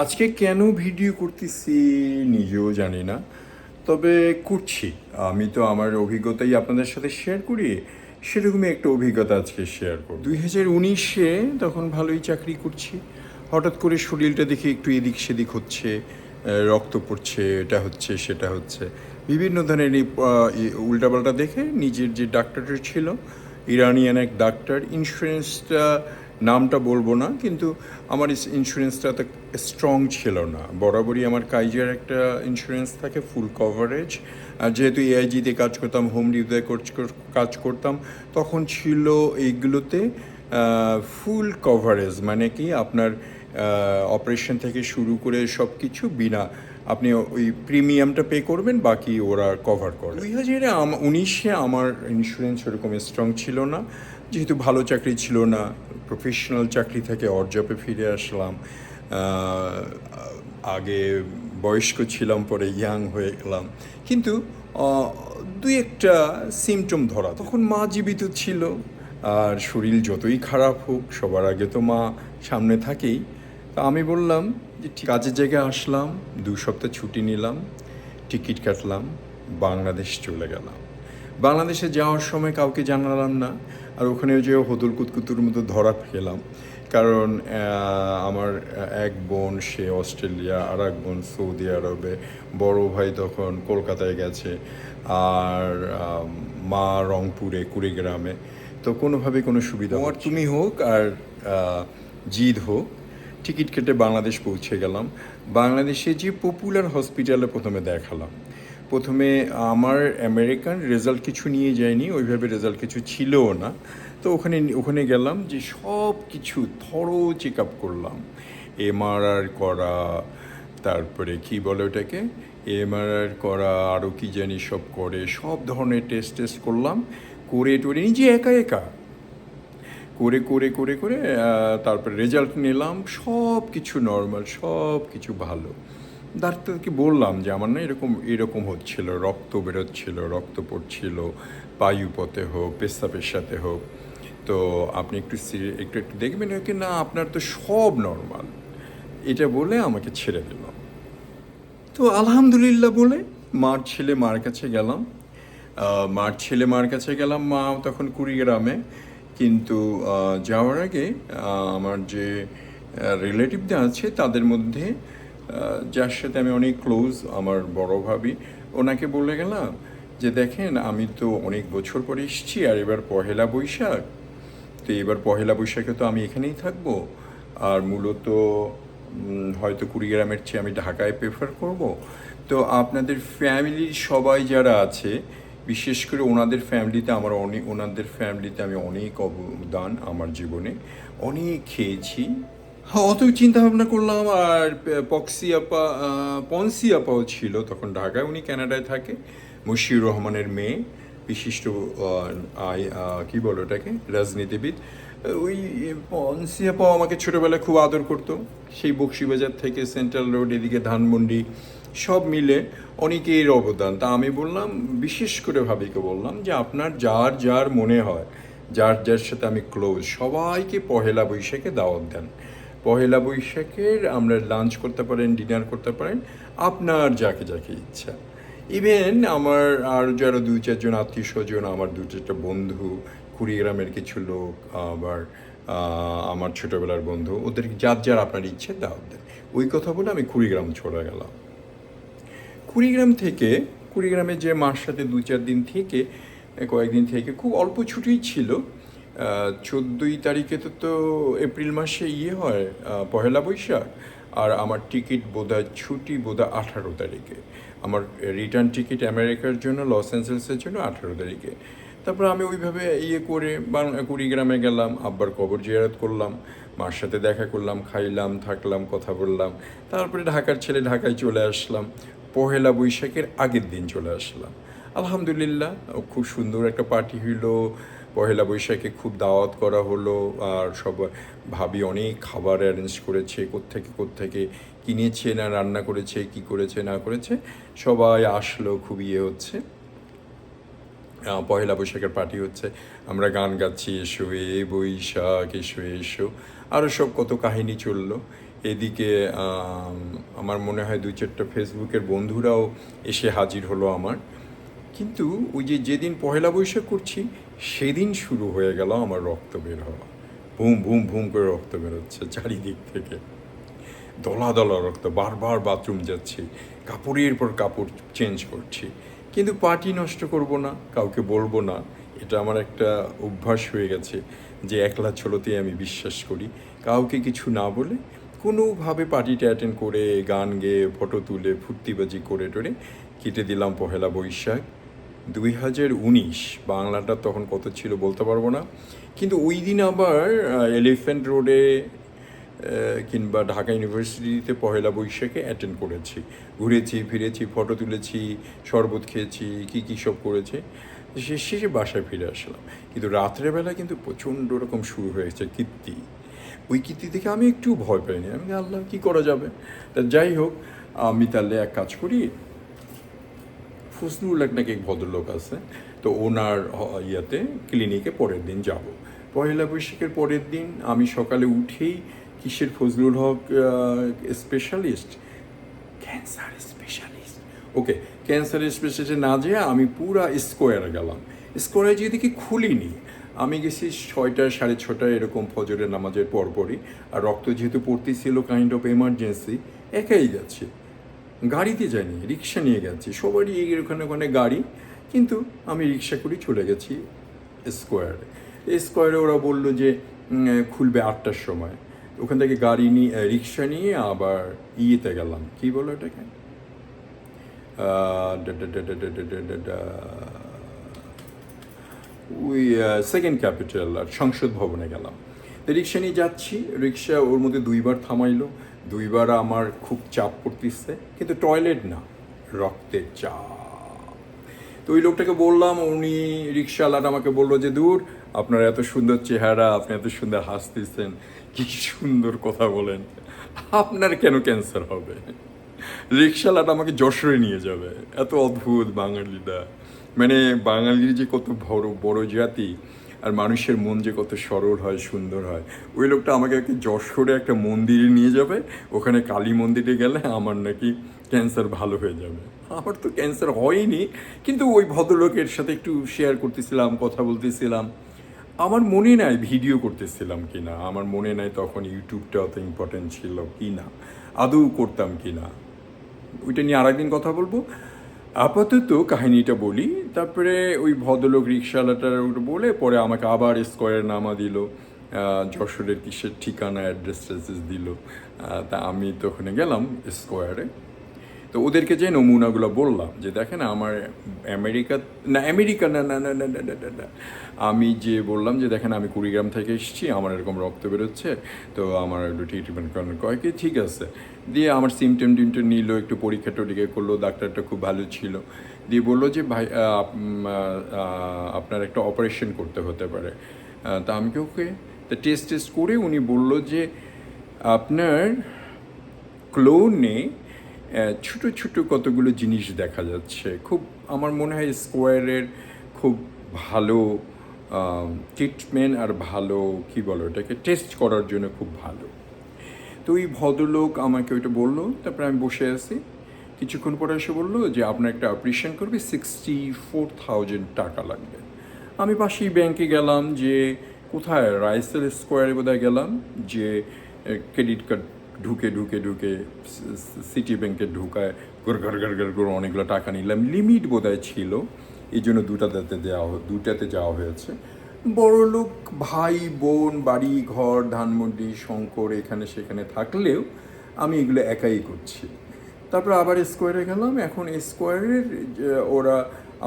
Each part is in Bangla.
আজকে কেন ভিডিও করতেছি নিজেও জানি না, তবে করছি। আমি তো আমার অভিজ্ঞতাই আপনাদের সাথে শেয়ার করি, সেরকমই একটা অভিজ্ঞতা আজকে শেয়ার করব। দুই হাজার উনিশে তখন ভালোই চাকরি করছি। হঠাৎ করে শরীরটা দেখে একটু এদিক সেদিক হচ্ছে রক্ত পড়ছে, এটা হচ্ছে, সেটা হচ্ছে। বিভিন্ন ধরনের উল্টাপাল্টা দেখে নিজের যে ডাক্তারটা ছিল, ইরানিয়ান এক ডাক্তার ইন্স্যুরেন্সটা নামটা বলব না, কিন্তু আমার ইন্স্যুরেন্সটা তো স্ট্রং ছিল না। বরাবরই আমার কাইজার একটা ইন্স্যুরেন্স থাকে ফুল কভারেজ আর যেহেতু এআইজিতে কাজ করতাম হোম ডিউতে কাজ করতাম, তখন ছিল এইগুলোতে ফুল কভারেজ মানে কি, আপনার অপারেশন থেকে শুরু করে সব কিছু বিনা আপনি ওই প্রিমিয়ামটা পে করবেন, বাকি ওরা কভার করে। দুই হাজারে উনিশে আমার ইন্স্যুরেন্স ওরকম স্ট্রং ছিল না। যেহেতু ভালো চাকরি ছিল না প্রফেশনাল চাকরি থেকে অর্জবে ফিরে আসলাম আগে বয়স্ক ছিলাম, পরে ইয়াং হয়ে গেলাম। কিন্তু দুই একটা সিমটম ধরা তখন মা জীবিত ছিল, আর শরীর যতই খারাপ হোক, সবার আগে তো মা সামনে থাকেই। তা আমি বললাম কাজের জায়গায় আসলাম দু সপ্তাহ ছুটি নিলাম টিকিট কাটলাম বাংলাদেশ চলে গেলাম। বাংলাদেশে যাওয়ার সময় কাউকে জানালাম না আর ওখানে যে হদুল কুতকুতুর মতো ধরা খেলাম। কারণ আমার এক বোন সে অস্ট্রেলিয়া আর এক বোন সৌদি আরবে বড় ভাই তখন কলকাতায় গেছে আর মা রংপুরে কুড়িগ্রামে। তো কোনোভাবে কোনো সুবিধা আর তুমি হোক আর জিদ হোক টিকিট কেটে বাংলাদেশ পৌঁছে গেলাম। বাংলাদেশে যে পপুলার হসপিটালে প্রথমে দেখালাম। প্রথমে আমার আমেরিকান রেজাল্ট কিছু নিয়ে যায়নি, ওইভাবে রেজাল্ট কিছু ছিলও না। তো ওখানে ওখানে গেলাম যে সব কিছু থরো চেক আপ করলাম এমআরআর করা, তারপরে কি বলে ওটাকে? এমআরআর করা আরও কি জানি সব করে, সব ধরনের টেস্ট টেস্ট করলাম। করে টরে নিজে একা একা করে করে করে করে তারপরে রেজাল্ট নিলাম সব কিছু নর্মাল সব কিছু ভালো। ডাক্তারকে বললাম যে, আমার না এরকম এরকম হচ্ছিল, রক্ত বেরোচ্ছিল, রক্ত পড়ছিল, বায়ুপথে হোক, পেশাবের সাথে হোক। তো আপনি একটু একটু একটু দেখবেন কি না, আপনার তো সব নর্মাল এটা বলে আমাকে ছেড়ে দিল। তো আলহামদুলিল্লাহ বলে মার ছেলে মার কাছে গেলাম। মার ছেলে মার কাছে গেলাম, মা তখন কুড়িগ্রামে। কিন্তু যাওয়ার আগে আমার যে রিলেটিভদের আছে, তাদের মধ্যে যার সাথে আমি অনেক ক্লোজ আমার বড় ভাবি, ওনাকে বলে গেলাম যে, দেখেন, আমি তো অনেক বছর পরে এসেছি, আর এবার পহেলা বৈশাখ। তো এবার পহেলা বৈশাখে তো আমি এখানেই থাকব। আর মূলত হয়তো কুড়িগ্রামের চেয়ে আমি ঢাকায় প্রেফার করব। তো আপনাদের ফ্যামিলির সবাই যারা আছে বিশেষ করে ওনাদের ফ্যামিলিতে আমার অনেক, ওনাদের ফ্যামিলিতে আমি অনেক অবদান আমার জীবনে, অনেক খেয়েছি। হ্যাঁ অত চিন্তা ভাবনা করলাম আর পক্সি আপা পন্সি আপাও ছিল তখন ঢাকায়, উনি কানাডায় থাকে। মুশিউর রহমানের মেয়ে, বিশিষ্ট আই কি বলো ওটাকে? রাজনীতিবিদ। ওই পন্সিয়া পাও আমাকে ছোটোবেলায় খুব আদর করতো। সেই বক্সিবাজার থেকে সেন্ট্রাল রোড এদিকে ধানমন্ডি সব মিলে অনেকের অবদান। তা আমি বললাম, বিশেষ করে ভাবিকে বললাম যে আপনার যার যার মনে হয়, যার যার সাথে আমি ক্লোজ সবাইকে পহেলা বৈশাখে দাওয়াত দেন। পহেলা বৈশাখের আমরা লাঞ্চ করতে পারেন ডিনার করতে পারেন, আপনার যাকে যাকে ইচ্ছা। ইভেন আমার আর যারা দুই চারজন আত্মীয় স্বজন, আমার দু চারটা বন্ধু কুড়িগ্রামের কিছু লোক, আবার আমার ছোটোবেলার বন্ধু ওদের যার যার আপনার ইচ্ছে দাওয়াত দেন। ওই কথা বলে আমি কুড়িগ্রাম চলে গেলাম। কুড়িগ্রাম থেকে, কুড়িগ্রামে যে মার সাথে দু চার দিন থেকে কয়েকদিন থেকে খুব অল্প ছুটিই ছিল। চোদ্দোই তারিখে তো তো এপ্রিল মাসে ইয়ে হয় পহেলা বৈশাখ। আর আমার টিকিট বোধহয় ছুটি বোধহয় আঠারো তারিখে। আমার রিটার্ন টিকিট আমেরিকার জন্য, লস অ্যাঞ্জেলসের জন্য আঠারো তারিখে। তারপর আমি ওইভাবে ইয়ে করে কুড়িগ্রামে গেলাম, আব্বার কবর জিয়ারত করলাম, মার সাথে দেখা করলাম, খাইলাম, থাকলাম, কথা বললাম। তারপরে ঢাকার ছেলে ঢাকায় চলে আসলাম। পহেলা বৈশাখের আগের দিন চলে আসলাম। আলহামদুলিল্লাহ, খুব সুন্দর একটা পার্টি হইল। পহেলা বৈশাখে খুব দাওয়াত করা হলো আর সব ভাবি অনেক খাবার অ্যারেঞ্জ করেছে, কোত্থেকে কোত্থেকে কিনেছে, না রান্না করেছে, কি করেছে, না করেছে, সবাই আসলো, খুব ইয়ে হচ্ছে। পহেলা বৈশাখের পার্টি হচ্ছে। আমরা গান গাচ্ছি, এসো এ বৈশাখ, এসো এসো। আরও সব কত কাহিনী চলল। এদিকে আমার মনে হয় দুই চারটা ফেসবুকের বন্ধুরাও এসে হাজির হলো আমার। কিন্তু ওই যে যেদিন পহেলা বৈশাখ করছি, সেদিন শুরু হয়ে গেল আমার রক্ত বের হওয়া। ভুম ভুম ভুম করে রক্ত বেরোচ্ছে চারিদিক থেকে। দলা দলা রক্ত বারবার বাথরুম যাচ্ছি, কাপড়ের পর কাপড় চেঞ্জ করছি। কিন্তু পার্টি নষ্ট করব না, কাউকে বলব না, এটা আমার একটা অভ্যাস হয়ে গেছে যে একলা ছড়োতেই আমি বিশ্বাস করি। কাউকে কিছু না বলে কোনোভাবে পার্টিটা অ্যাটেন্ড করে, গান গেয়ে ফটো তুলে, ফুর্তিবাজি করে টোরে কেটে দিলাম পহেলা বৈশাখ। দুই হাজার উনিশ, বাংলাটা তখন কত ছিল বলতে পারব না। কিন্তু ওই দিন আবার এলিফ্যান্ট রোডে কিংবা ঢাকা ইউনিভার্সিটিতে পহেলা বৈশাখে অ্যাটেন্ড করেছি। ঘুরেছি, ফিরেছি ফটো তুলেছি, শরবত খেয়েছি, কী কী সব করেছে। শেষ শেষে বাসায় ফিরে আসলাম। কিন্তু রাত্রেবেলা কিন্তু প্রচণ্ড রকম শুরু হয়েছে, কীর্তি। ওই কীর্তি থেকে আমি একটু ভয় পাইনি। আমি আল্লাহ, কী করা যাবে? তা যাই হোক, আমি তাহলে এক কাজ করি ফজলুল নাকি এক ভদ্রলোক আছে, তো ওনার ইয়েতে ক্লিনিকে পরের দিন যাব। পয়লা বৈশাখের পরের দিন আমি সকালে উঠেই কিসের Fazlul Haque specialist cancer specialist okay cancer স্পেশালিস্টে না যেয়ে আমি পুরা স্কোয়ারে গেলাম। স্কোয়ারে যেদিকে খুলিনি। আমি গেছি ছয়টা, সাড়ে ছটা এরকম ফজরের নামাজের পরপরই। আর রক্ত যেহেতু পড়তেছিল কাইন্ড অফ এমার্জেন্সি একাই যাচ্ছি। গাড়িতে যাইনি, রিক্সা নিয়ে গেছি। সবারই ওখানে ওখানে গাড়ি। কিন্তু আমি রিক্সা করে চলে গেছি স্কোয়ারে স্কোয়ারে ওরা বলল যে খুলবে আটটার সময়। ওখান থেকে গাড়ি নিয়ে রিক্সা নিয়ে আবার ইয়েতে গেলাম। কি বলো এটাকে? ওই সেকেন্ড ক্যাপিটাল আর সংসদ ভবনে গেলাম। তো রিক্সা নিয়ে যাচ্ছি। রিক্সা ওর মধ্যে দুইবার থামাইলো। দুইবার আমার খুব চাপ পড়তেছে। কিন্তু টয়লেট না, রক্তের চাপ। তো ওই লোকটাকে বললাম, উনি রিক্সাওয়ালাটা আমাকে বলল যে, দূর, আপনার এত সুন্দর চেহারা, আপনি এত সুন্দর হাসতেছেন। কি সুন্দর কথা বলেন। আপনার কেন ক্যান্সার হবে? রিক্সাওয়ালাটা আমাকে যশোরে নিয়ে যাবে। এত অদ্ভুত বাঙালিরা মানে বাঙালির যে কত বড় বড় জাতি আর মানুষের মন যে কত সরল হয়, সুন্দর হয়। ওই লোকটা আমাকে একটা যশোরে একটা মন্দিরে নিয়ে যাবে। ওখানে কালী মন্দিরে গেলে আমার নাকি ক্যান্সার ভালো হয়ে যাবে। আমার তো ক্যান্সার হয়নি, কিন্তু ওই ভদ্রলোকের সাথে একটু শেয়ার করতেছিলাম, কথা বলতেছিলাম। আমার মনে নাই ভিডিও করতেছিলাম কি না। আমার মনে নাই তখন ইউটিউবটা অত ইম্পর্টেন্ট ছিল কি না। আদৌ করতাম কি না। ওইটা নিয়ে আরেকদিন কথা বলব। আপাতত কাহিনীটা বলি। তারপরে ওই ভদ্রলোক রিক্সাওয়ালাটার ওটা বলে পরে আমাকে আবার স্কোয়ারে নামা দিল। যশোরের কিসের ঠিকানা অ্যাড্রেস ট্রেসেস দিল। তা আমি তো ওখানে গেলাম স্কোয়ারে তো ওদেরকে যে নমুনাগুলো বললাম, যে দেখেন আমার আমেরিকা, না আমেরিকা, না না না না না না। আমি যে বললাম যে দেখেন আমি কুড়িগ্রাম থেকে এসেছি, আমার এরকম রক্ত বেরোচ্ছে, তো আমার একটু ট্রিটমেন্ট করেন। কয় কি, ঠিক আছে। দিয়ে আমার সিমটেম টিমটেম নিল, একটু পরীক্ষা টরীক্ষা করল, ডাক্তারটা খুব ভালো ছিল। দিয়ে বলল যে, ভাই আপনার একটা অপারেশন করতে হতে পারে। তা আমি কি, ওকে, তা টেস্ট টেস্ট করে উনি বলল যে, আপনার ক্লোনে ছোট ছোট কতগুলো জিনিস দেখা যাচ্ছে। খুব আমার মনে হয় স্কোয়ারের খুব ভালো ট্রিটমেন্ট আর ভালো, কি বলো ওটাকে টেস্ট করার জন্য খুব ভালো। তো ওই ভদ্রলোক আমাকে ওইটা বলল, তারপরে আমি বসে আছি। কিছুক্ষণ পরে এসে বলল যে, আপনার একটা অপারেশন করবে সিক্সটি ফোর থাউজেন্ড টাকা লাগবে। আমি পাশেই ব্যাংকে গেলাম যে, কোথায়? রাইসেল স্কোয়ারে বোধহয় গেলাম যে ক্রেডিট কার্ড ঢুকে ঢুকে ঢুকে সিটি ব্যাংকে ঢুকায় গড় ঘর ঘর ঘর করে অনেকগুলো টাকা নিলাম। লিমিট বোধহয় ছিল। এই জন্য দুটাতে দেওয়া দুটাতে যাওয়া হয়েছে। বড় লোক, ভাই, বোন, বাড়ি, ঘর, ধানমন্ডি, শঙ্কর, এখানে সেখানে থাকলেও আমি এগুলো একাই করছি। তারপর আবার স্কোয়ারে গেলাম। এখন স্কোয়ারের ওরা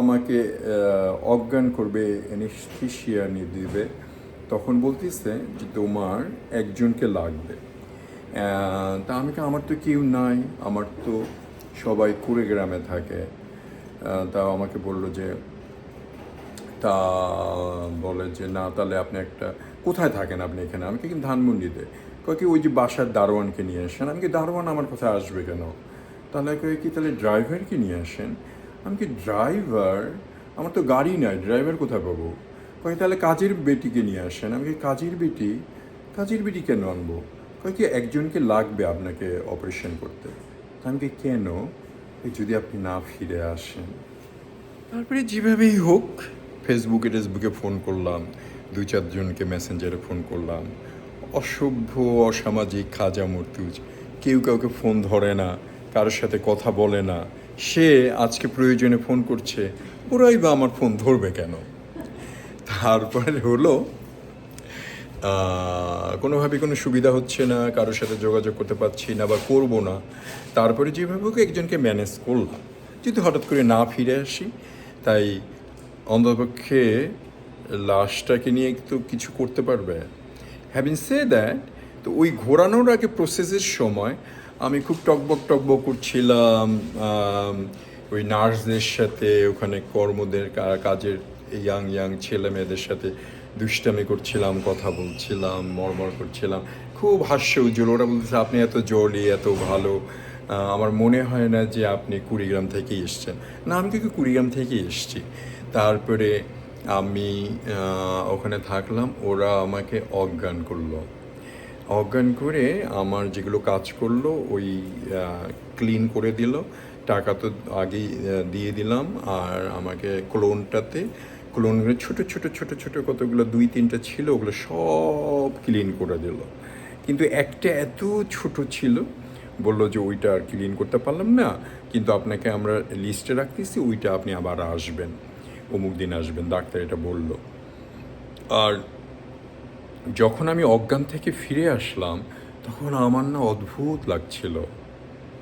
আমাকে অজ্ঞান করবে এনেস্থিসিয়া নিয়ে দিবে। তখন বলতেছে যে তোমার একজনকে লাগবে। তা আমি কি আমার তো কেউ নাই, আমার তো সবাই কুড়ে গ্রামে থাকে। তা আমাকে বলল যে, তা বলে যে, না, তাহলে আপনি একটা, কোথায় থাকেন আপনি এখানে? আমি কিন্তু ধানমন্ডিতে। কয় কি, ওই যে বাসার দারোয়ানকে নিয়ে আসেন। আমি কি দারোয়ান আমার কোথায় আসবে কেন? তাহলে কয়ে কি, তাহলে ড্রাইভারকে নিয়ে আসেন। আমি কি ড্রাইভার? আমার তো গাড়ি নাই, ড্রাইভার কোথায় পাবো? কয় তাহলে কাজের বেটিকে নিয়ে আসেন। আমি কি কাজের বেটি? কাজের বেটি কেন আনব? কয় কি একজনকে লাগবে আপনাকে অপারেশন করতে? আমি কি, কেন? যদি আপনি না ফিরে আসেন। তারপরে যেভাবেই হোক ফেসবুকে টেসবুকে ফোন করলাম দু চারজনকে মেসেঞ্জারে ফোন করলাম। অসভ্য অসামাজিক খাজা মর্তুজ কেউ কাউকে ফোন ধরে না কারোর সাথে কথা বলে না। সে আজকে প্রয়োজনে ফোন করছে ওরাই বা আমার ফোন ধরবে কেন? তারপরে হলো কোনোভাবে কোনো সুবিধা হচ্ছে না, কারোর সাথে যোগাযোগ করতে পারছি না বা করব না। তারপরে যেভাবে হোক একজনকে ম্যানেজ করলাম। যদি হঠাৎ করে না ফিরে আসি, তাই অন্তপক্ষে লাশটাকে নিয়ে তো কিছু করতে পারবে। হ্যাভিং সে দ্যাট তো ওই ঘোরানোর আগে প্রসেসের সময় আমি খুব টকবক টকবক করছিলাম ওই নার্সদের সাথে, ওখানে কর্মদের কাজের ইয়াং ইয়াং ছেলে মেয়েদের সাথে। দুষ্টামি করছিলাম, কথা বলছিলাম, মরমর করছিলাম। খুব হাস্য উজ্জ্বল। ওরা বলতেছে, আপনি এত জলি এত ভালো। আমার মনে হয় না যে আপনি কুড়িগ্রাম থেকেই এসছেন। না, আমি কিন্তু কুড়িগ্রাম থেকেই এসছি। তারপরে আমি ওখানে থাকলাম। ওরা আমাকে অজ্ঞান করল। অজ্ঞান করে আমার যেগুলো কাজ করল, ওই ক্লিন করে দিল। টাকা তো আগেই দিয়ে দিলাম। আর আমাকে ক্লোনটাতে ক্লোনগুলো ছোট ছোট ছোট ছোট কতগুলো দুই, তিনটা ছিল, ওগুলো সব ক্লিন করে দিল। কিন্তু একটা এত ছোট ছিল, বলল যে ওইটা আর ক্লিন করতে পারলাম না, কিন্তু আপনাকে আমরা লিস্টে রাখতেছি, ওইটা আপনি আবার আসবেন। অমুক দিন আসবেন, ডাক্তার এটা বলল। আর যখন আমি অজ্ঞান থেকে ফিরে আসলাম, তখন আমার না অদ্ভুত লাগছিল।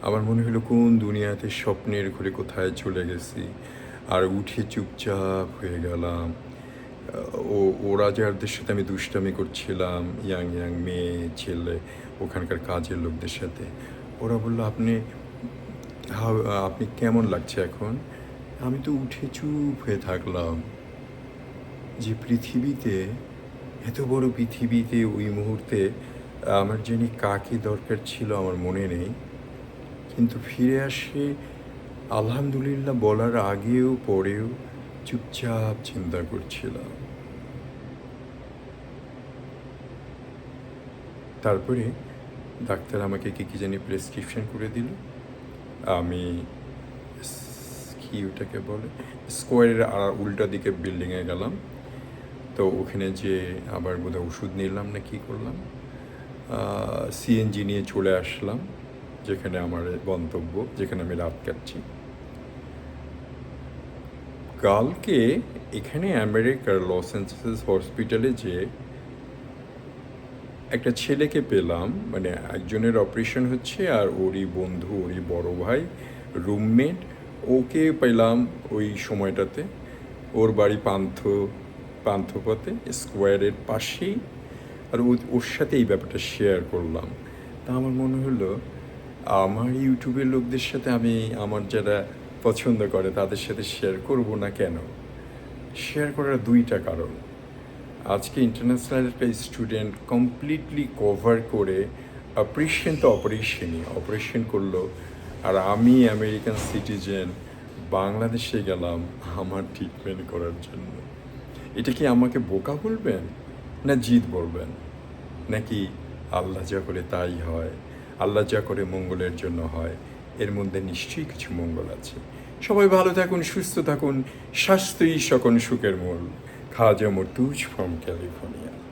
আমার মনে হলো, কোন দুনিয়াতে স্বপ্নের ঘুরে কোথায় চলে গেছি? আর উঠে চুপচাপ হয়ে গেলাম। ও ওরা যাদের সাথে আমি দুষ্টামি করছিলাম, ইয়াং ইয়াং মেয়ে, ছেলে, ওখানকার কাজের লোকদের সাথে। ওরা বলল, আপনি আপনি কেমন লাগছে এখন? আমি তো উঠে চুপ হয়ে থাকলাম। যে পৃথিবীতে, এত বড় পৃথিবীতে ওই মুহূর্তে আমার যিনি কাকে দরকার ছিল আমার মনে নেই। কিন্তু ফিরে আসে আলহামদুলিল্লাহ বলার আগেও পরেও চুপচাপ চিন্তা করছিলাম। তারপরে ডাক্তার আমাকে কী কী জানি প্রেসক্রিপশন করে দিল। আমি কি ওটাকে বলে? স্কোয়ারের আর উল্টা দিকে বিল্ডিংয়ে গেলাম। তো ওখানে যে আবার বোধহয় ওষুধ নিলাম না কি করলাম? সিএনজি নিয়ে চলে আসলাম, যেখানে আমার গন্তব্য, যেখানে আমি রাত কাটছি। কালকে এখানে আমেরিকার লস অ্যাঞ্জেলেস হসপিটালে যে একটা ছেলেকে পেলাম মানে একজনের অপারেশন হচ্ছে আর ওরই বন্ধু, ওরই বড় ভাই, রুমমেট, ওকে পেলাম ওই সময়টাতে। ওর বাড়ি পান্থ, পান্থপথে, স্কোয়ারের পাশেই। আর ওর সাথে এই ব্যাপারটা শেয়ার করলাম। তা আমার মনে হলো, আমার ইউটিউবের লোকদের সাথে আমি, আমার যারা পছন্দ করে, তাদের সাথে শেয়ার করব না কেন? শেয়ার করার দুইটা কারণ। আজকে ইন্টারন্যাশনাল স্টুডেন্ট কমপ্লিটলি কভার করে অপারেশন তো অপারেশনই অপারেশন করল। আর আমি আমেরিকান সিটিজেন বাংলাদেশে গেলাম আমার ট্রিটমেন্ট করার জন্য। এটা কি আমাকে বোকা বলবেন? না জিত বলবেন? নাকি আল্লাহ যা করে তাই হয়, আল্লাহ যা করে মঙ্গলের জন্য হয়। এর মধ্যে নিশ্চয়ই কিছু মঙ্গল আছে। সবাই ভালো থাকুন, সুস্থ থাকুন, স্বাস্থ্যই সকল সুখের মূল। খাজা মর্তুজ ফ্রম ক্যালিফোর্নিয়া